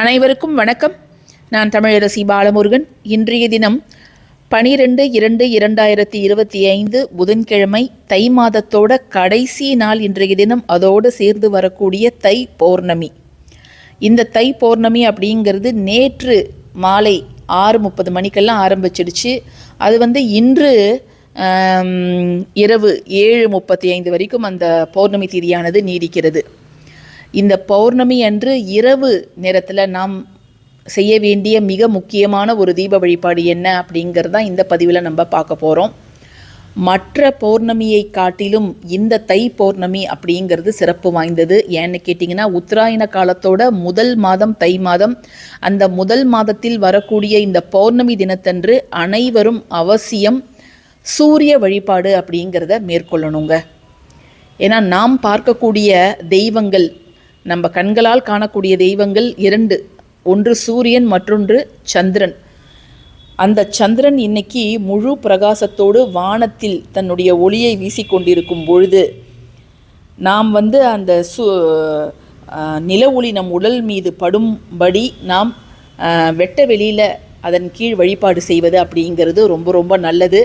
அனைவருக்கும் வணக்கம். நான் தமிழரசி பாலமுருகன். இன்றைய தினம் பனிரெண்டு இரண்டு இரண்டாயிரத்தி இருபத்தி ஐந்து புதன்கிழமை தை மாதத்தோட கடைசி நாள் இன்றைய தினம். அதோடு சேர்ந்து வரக்கூடிய தை பௌர்ணமி. இந்த தை பௌர்ணமி அப்படிங்கிறது நேற்று மாலை ஆறு முப்பது மணிக்கெல்லாம் ஆரம்பிச்சிடுச்சு. அது வந்து இன்று இரவு ஏழு முப்பத்தி ஐந்து வரைக்கும் அந்த பௌர்ணமி திதியானது நீடிக்கிறது. இந்த பௌர்ணமி அன்று இரவு நேரத்தில் நாம் செய்ய வேண்டிய மிக முக்கியமான ஒரு தீப வழிபாடு என்ன அப்படிங்கிறது தான் இந்த பதிவில் நம்ம பார்க்க போகிறோம் மற்ற பௌர்ணமியை காட்டிலும் இந்த தை பௌர்ணமி அப்படிங்கிறது சிறப்பு வாய்ந்தது. ஏன்னு கேட்டிங்கன்னா உத்தராயண காலத்தோட முதல் மாதம் தை மாதம் அந்த முதல் மாதத்தில் வரக்கூடிய இந்த பௌர்ணமி தினத்தன்று அனைவரும் அவசியம் சூரிய வழிபாடு அப்படிங்கிறத மேற்கொள்ளணுங்க. ஏன்னா நாம் பார்க்கக்கூடிய தெய்வங்கள் நம்ம கண்களால் காணக்கூடிய தெய்வங்கள் இரண்டு. ஒன்று சூரியன் மற்றொன்று சந்திரன். அந்த சந்திரன் இன்னைக்கு முழு பிரகாசத்தோடு வானத்தில் தன்னுடைய ஒளியை வீசிக்கொண்டிருக்கும் பொழுது நாம் வந்து அந்த சு நில ஒளி நம் உடல் மீது படும்படி நாம் வெட்ட வெளியில் அதன் கீழ் வழிபாடு செய்வது அப்படிங்கிறது ரொம்ப ரொம்ப நல்லது.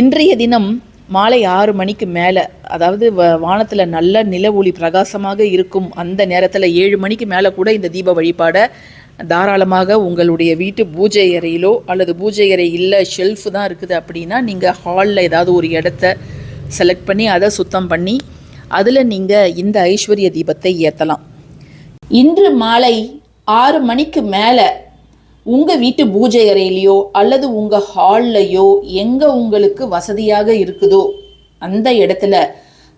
இன்றைய தினம் மாலை ஆறு மணிக்கு மேலே அதாவது வ- வானத்தில் நல்ல நில ஒளி பிரகாசமாக இருக்கும் அந்த நேரத்தில் ஏழு மணிக்கு மேலே கூட இந்த தீப வழிபாடை தாராளமாக உங்களுடைய வீட்டு பூஜை அறையிலோ அல்லது பூஜை அறை இல்லை ஷெல்ஃப் தான் இருக்குது அப்படின்னா நீங்கள் ஹாலில் ஏதாவது ஒரு இடத்த செலக்ட் பண்ணி அதை சுத்தம் பண்ணி அதில் நீங்கள் இந்த ஐஸ்வர்ய தீபத்தை ஏற்றலாம் இன்று மாலை ஆறு மணிக்கு மேலே உங்கள் வீட்டு பூஜை அறையிலையோ அல்லது உங்கள் ஹால்லையோ எங்கே உங்களுக்கு வசதியாக இருக்குதோ அந்த இடத்துல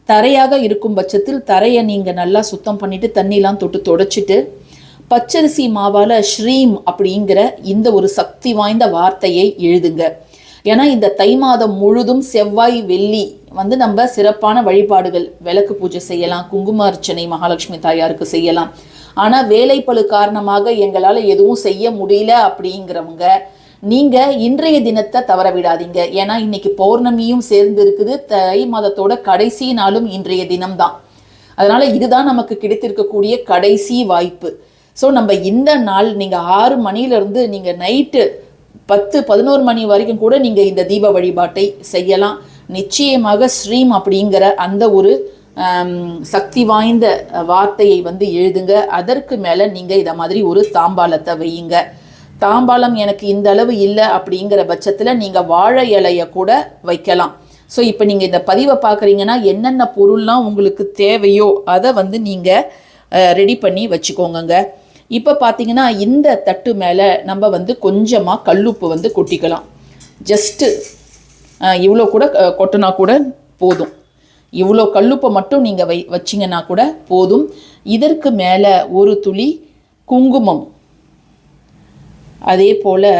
தரையாக இருக்கும் பட்சத்தில் தரையை நீங்கள் நல்லா சுத்தம் பண்ணிவிட்டு தண்ணிலாம் தொட்டு தொடச்சிட்டு பச்சரிசி மாவால் ஸ்ரீம் அப்படிங்கிற இந்த ஒரு சக்தி வாய்ந்த வார்த்தையை எழுதுங்க. ஏன்னா இந்த தை மாதம் முழுதும் செவ்வாய் வெள்ளி வந்து நம்ம சிறப்பான வழிபாடுகள் விளக்கு பூஜை செய்யலாம் குங்கும அர்ச்சனை மகாலட்சுமி தாயாருக்கு செய்யலாம். ஆனால் வேலைப்பளு காரணமாக எங்களால் எதுவும் செய்ய முடியல அப்படிங்கிறவங்க நீங்கள் இன்றைய தினத்தை தவற விடாதீங்க. ஏன்னா இன்னைக்கு பௌர்ணமியும் சேர்ந்து இருக்குது. தை மாதத்தோட கடைசி நாளும் இன்றைய தினம்தான். அதனால இதுதான் நமக்கு கிடைத்திருக்கக்கூடிய கடைசி வாய்ப்பு. ஸோ நம்ம இந்த நாள் நீங்கள் ஆறு மணிலேருந்து நீங்கள் நைட்டு பத்து பதினோரு மணி வரைக்கும் கூட நீங்கள் இந்த தீப வழிபாட்டை செய்யலாம். நிச்சயமாக ஸ்ரீம் அப்படிங்கிற அந்த ஒரு சக்தி வாய்ந்த வார்த்தையை வந்து எழுதுங்க. அதற்கு மேலே நீங்கள் இதை மாதிரி ஒரு தாம்பாலத்தை வையுங்க. தாம்பாளம் எனக்கு இந்த அளவு இல்லை அப்படிங்கிற பட்சத்தில் நீங்கள் வாழை இலையை கூட வைக்கலாம். ஸோ இப்போ நீங்கள் இந்த பதிவை பார்க்குறீங்கன்னா என்னென்ன பொருள்லாம் உங்களுக்கு தேவையோ அதை வந்து நீங்கள் ரெடி பண்ணி வச்சுக்கோங்கங்க. இப்போ பார்த்தீங்கன்னா இந்த தட்டு மேலே நம்ம வந்து கொஞ்சமாக கல்லுப்பு வந்து கொட்டிக்கலாம். ஜஸ்ட்டு இவ்வளோ கூட கொட்டினா கூட போதும். இவ்வளோ கல்லுப்பை மட்டும் நீங்கள் வை வச்சிங்கன்னா கூட போதும். இதற்கு மேலே ஒரு துளி குங்குமம். அதே போல்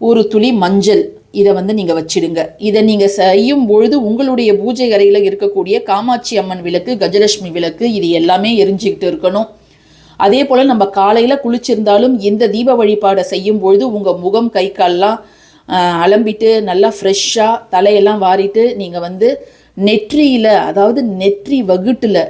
ஒரு துளி மஞ்சள். இதை வந்து நீங்கள் வச்சிடுங்க. இதை நீங்கள் செய்யும் பொழுது உங்களுடைய பூஜை அறையில் இருக்கக்கூடிய காமாட்சி அம்மன் விளக்கு கஜலட்சுமி விளக்கு இது எல்லாமே எரிஞ்சுக்கிட்டு இருக்கணும். அதே போல் நம்ம காலையில் குளிச்சிருந்தாலும் இந்த தீப வழிபாடை செய்யும் பொழுது உங்கள் முகம் கை கால்லாம் அலம்பிட்டு நல்லா ஃப்ரெஷ்ஷாக தலையெல்லாம் வாரிட்டு நீங்கள் வந்து நெற்றியில் அதாவது நெற்றி வகுட்டில்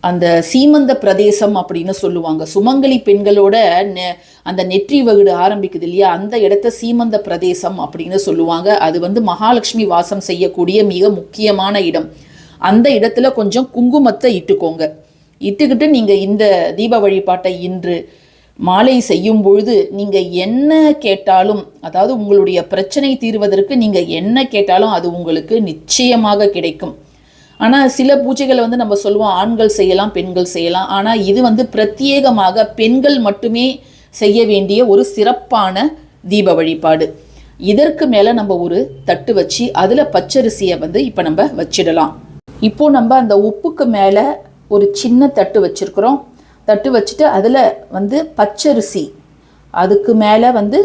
அந்த சீமந்த பிரதேசம் அப்படின்னு சொல்லுவாங்க. சுமங்கலி பெண்களோட நெ- அந்த நெற்றி வகுடு ஆரம்பிக்குது இல்லையா? அந்த இடத்த சீமந்த பிரதேசம் அப்படின்னு சொல்லுவாங்க. அது வந்து மகாலட்சுமி வாசம் செய்யக்கூடிய மிக முக்கியமான இடம். அந்த இடத்துல கொஞ்சம் குங்குமத்தை இட்டுக்கோங்க. இட்டுக்கிட்டு நீங்கள் இந்த தீப வழிபாட்டை இன்று மாலை செய்யும் பொழுது நீங்க என்ன கேட்டாலும் அதாவது உங்களுடைய பிரச்சனை தீர்வதற்கு நீங்க என்ன கேட்டாலும் அது உங்களுக்கு நிச்சயமாக கிடைக்கும். ஆனால் சில பூஜைகளை வந்து நம்ம சொல்லுவோம் ஆண்கள் செய்யலாம் பெண்கள் செய்யலாம். ஆனால் இது வந்து பிரத்யேகமாக பெண்கள் மட்டுமே செய்ய வேண்டிய ஒரு சிறப்பான தீப வழிபாடு. இதற்கு மேலே நம்ம ஒரு தட்டு வச்சு அதில் பச்சரிசியை வந்து இப்போ நம்ம வச்சிடலாம். இப்போ நம்ம அந்த உப்புக்கு மேலே ஒரு சின்ன தட்டு வச்சுருக்குறோம். தட்டு வச்சுட்டு அதில் வந்து பச்சரிசி அதுக்கு மேலே வந்து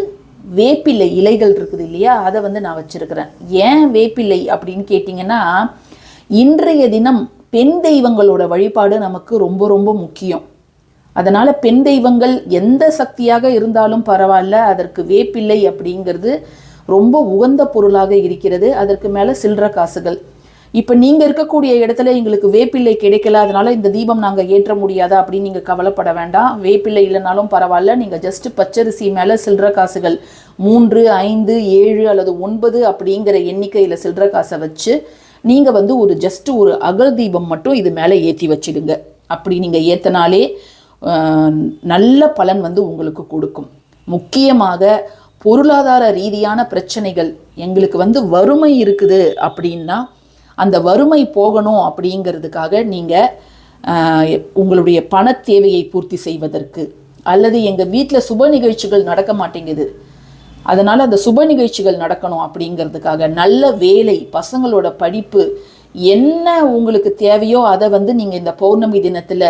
வேப்பிலை இலைகள் இருக்குது இல்லையா அதை வந்து நான் வச்சுருக்கிறேன். ஏன் வேப்பிலை அப்படின்னு கேட்டிங்கன்னா இன்றைய தினம் பெண் தெய்வங்களோட வழிபாடு நமக்கு ரொம்ப ரொம்ப முக்கியம். அதனால் பெண் தெய்வங்கள் எந்த சக்தியாக இருந்தாலும் பரவாயில்ல அதற்கு வேப்பில்லை அப்படிங்கிறது ரொம்ப உகந்த பொருளாக இருக்கிறது. அதற்கு மேலே சில்லற காசுகள். இப்போ நீங்கள் இருக்கக்கூடிய இடத்துல எங்களுக்கு வேப்பிள்ளை கிடைக்கல அதனால இந்த தீபம் நாங்கள் ஏற்ற முடியாதா அப்படின்னு நீங்கள் கவலைப்பட வேண்டாம். வேப்பிள்ளை இல்லைனாலும் பரவாயில்ல. நீங்கள் ஜஸ்ட் பச்சரிசி மேலே சில்லற காசுகள் மூன்று ஐந்து ஏழு அல்லது ஒன்பது அப்படிங்கிற எண்ணிக்கையில் சில்லற காசை வச்சு நீங்கள் வந்து ஒரு ஜஸ்ட் ஒரு அகல் தீபம் மட்டும் இது மேலே ஏற்றி வச்சிடுங்க. அப்படி நீங்கள் ஏற்றினாலே நல்ல பலன் வந்து உங்களுக்கு கொடுக்கும். முக்கியமாக பொருளாதார ரீதியான பிரச்சனைகள் எங்களுக்கு வந்து வறுமை இருக்குது அப்படின்னா அந்த வறுமை போகணும் அப்படிங்கிறதுக்காக நீங்கள் உங்களுடைய பண தேவையை பூர்த்தி செய்வதற்கு அல்லது எங்கள் வீட்டில் சுப நிகழ்ச்சிகள் நடக்க மாட்டேங்குது. அதனால் அந்த சுப நிகழ்ச்சிகள் நடக்கணும் அப்படிங்கிறதுக்காக நல்ல வேலை பசங்களோட படிப்பு என்ன உங்களுக்கு தேவையோ அதை வந்து நீங்கள் இந்த பௌர்ணமி தினத்தில்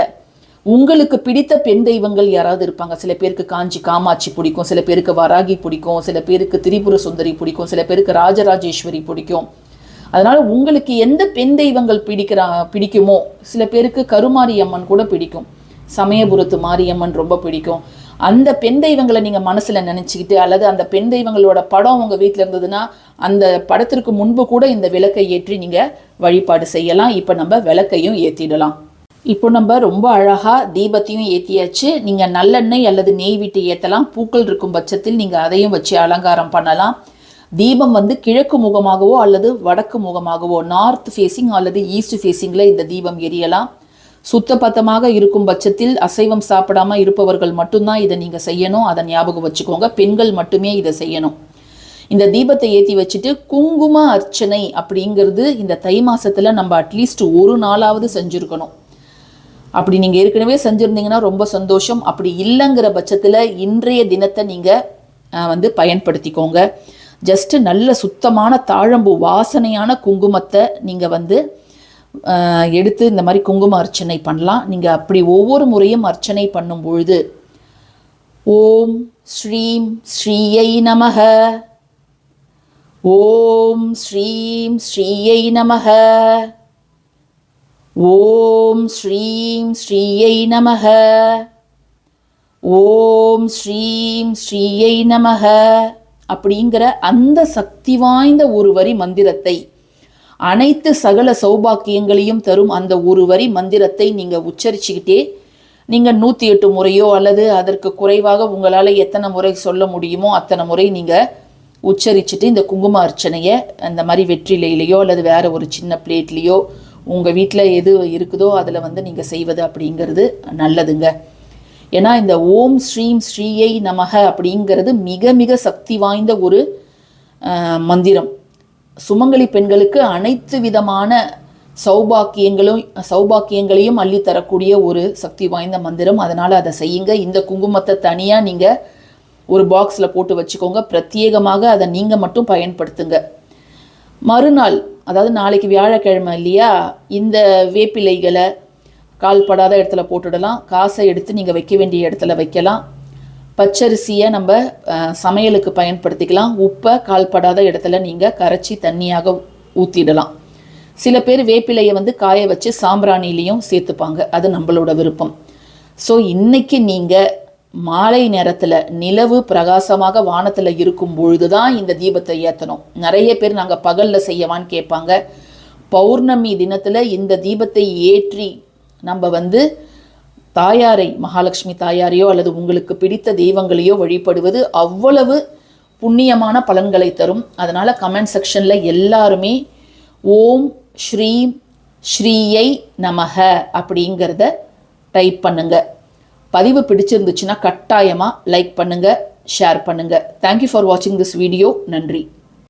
உங்களுக்கு பிடித்த பெண் தெய்வங்கள் யாராவது இருப்பாங்க? சில பேருக்கு காஞ்சி காமாட்சி பிடிக்கும் சில பேருக்கு வராகி பிடிக்கும் சில பேருக்கு திரிபுர சுந்தரி பிடிக்கும் சில பேருக்கு ராஜராஜேஸ்வரி பிடிக்கும். அதனால் உங்களுக்கு எந்த பெண் தெய்வங்கள் பிடிக்கிறா பிடிக்குமோ சில பேருக்கு கருமாரி அம்மன் கூட பிடிக்கும். சமயபுரத்து மாரியம்மன் ரொம்ப பிடிக்கும். அந்த பெண் தெய்வங்களை நீங்கள் மனசில் நினச்சிக்கிட்டு அல்லது அந்த பெண் தெய்வங்களோட படம் உங்கள் வீட்டில் இருந்ததுன்னா அந்த படத்திற்கு முன்பு கூட இந்த விளக்கை ஏற்றி நீங்கள் வழிபாடு செய்யலாம். இப்போ நம்ம விளக்கையும் ஏற்றிடலாம் இப்போ நம்ம ரொம்ப அழகாக தீபத்தையும் ஏற்றியாச்சு நீங்கள் நல்லெண்ணெய் அல்லது நெய் விட்டு ஏற்றலாம் பூக்கள் இருக்கும் பட்சத்தில் நீங்கள் அதையும் வச்சு அலங்காரம் பண்ணலாம். தீபம் வந்து கிழக்கு முகமாகவோ அல்லது வடக்கு முகமாகவோ நார்த் ஃபேஸிங் அல்லது ஈஸ்ட் ஃபேஸிங்கில் இந்த தீபம் எரியலாம். சுத்தபத்தமாக இருக்கும் பட்சத்தில் அசைவம் சாப்பிடாம இருப்பவர்கள் மட்டும்தான் இதை நீங்கள் செய்யணும். அதை ஞாபகம் வச்சுக்கோங்க. பெண்கள் மட்டுமே இதை செய்யணும். இந்த தீபத்தை ஏற்றி வச்சுட்டு குங்கும அர்ச்சனை அப்படிங்கிறது இந்த தை மாசத்துல நம்ம அட்லீஸ்ட் ஒரு நாளாவது செஞ்சுருக்கணும். அப்படி நீங்கள் ஏற்கனவே செஞ்சுருந்தீங்கன்னா ரொம்ப சந்தோஷம். அப்படி இல்லைங்கிற பட்சத்தில் இன்றைய தினத்தை நீங்கள் வந்து பயன்படுத்திக்கோங்க. ஜஸ்ட்டு நல்ல சுத்தமான தாழம்பு வாசனையான குங்குமத்தை நீங்கள் வந்து எடுத்து இந்த மாதிரி குங்கும அர்ச்சனை பண்ணலாம். நீங்கள் அப்படி ஒவ்வொரு முறையும் அர்ச்சனை பண்ணும் பொழுது ஓம் ஸ்ரீம் ஸ்ரீயை நமக. ஓம் ஸ்ரீம் ஸ்ரீயை நமக. ஓம் ஸ்ரீம் ஸ்ரீயை நமக. ஓம் ஸ்ரீம் ஸ்ரீயை நமக. அப்படிங்கிற அந்த சக்தி வாய்ந்த ஒரு வரி மந்திரத்தை அனைத்து சகல சௌபாக்கியங்களையும் தரும் அந்த ஒரு வரி மந்திரத்தை நீங்கள் உச்சரிச்சுக்கிட்டே நீங்கள் நூற்றி எட்டு முறையோ அல்லது அதற்கு குறைவாக உங்களால் எத்தனை முறை சொல்ல முடியுமோ அத்தனை முறை நீங்கள் உச்சரிச்சுட்டு இந்த குங்கும அர்ச்சனையை அந்த மாதிரி வெற்றிலையிலையோ அல்லது வேற ஒரு சின்ன பிளேட்லேயோ உங்கள் வீட்டில் எது இருக்குதோ அதில் வந்து நீங்கள் செய்வது அப்படிங்கிறது நல்லதுங்க. ஏன்னா இந்த ஓம் ஸ்ரீம் ஸ்ரீயை நமக அப்படிங்கிறது மிக மிக சக்தி வாய்ந்த ஒரு மந்திரம். சுமங்கலி பெண்களுக்கு அனைத்து விதமான சௌபாக்கியங்களும் சௌபாக்கியங்களையும் அள்ளி தரக்கூடிய ஒரு சக்தி வாய்ந்த மந்திரம். அதனால் அதை செய்யுங்க. இந்த குங்குமத்தை தனியாக நீங்கள் ஒரு பாக்ஸில் போட்டு வச்சுக்கோங்க. பிரத்யேகமாக அதை நீங்கள் மட்டும் பயன்படுத்துங்க. மறுநாள் அதாவது நாளைக்கு வியாழக்கிழமை இல்லையா இந்த வேப்பிலைகளை கால்படாத இடத்துல போட்டுடலாம். காசை எடுத்து நீங்கள் வைக்க வேண்டிய இடத்துல வைக்கலாம். பச்சரிசியை நம்ம சமையலுக்கு பயன்படுத்திக்கலாம். உப்பை கால்படாத இடத்துல நீங்கள் கரைச்சி தண்ணியாக ஊற்றிடலாம் சில பேர் வேப்பிலையை வந்து காய வச்சு சாம்பிராணிலையும் சேர்த்துப்பாங்க. அது நம்மளோட விருப்பம். ஸோ இன்றைக்கி நீங்கள் மாலை நேரத்தில் நிலவு பிரகாசமாக வானத்தில் இருக்கும் பொழுது தான் இந்த தீபத்தை ஏற்றணும் நிறைய பேர் நாங்கள் பகலில் செய்யவான்னு கேட்பாங்க. பௌர்ணமி தினத்தில் இந்த தீபத்தை ஏற்றி நம்ம வந்து தாயாரை மகாலட்சுமி தாயாரையோ அல்லது உங்களுக்கு பிடித்த தெய்வங்களையோ வழிபடுவது அவ்வளவு புண்ணியமான பலன்களை தரும். அதனால் கமெண்ட் செக்ஷனில் எல்லாருமே ஓம் ஸ்ரீம் ஸ்ரீயை நமக அப்படிங்கிறத டைப் பண்ணுங்கள் பதிவு பிடிச்சிருந்துச்சுன்னா கட்டாயமாக லைக் பண்ணுங்கள் ஷேர் பண்ணுங்கள் தேங்க்யூ ஃபார் வாட்சிங் திஸ் வீடியோ நன்றி.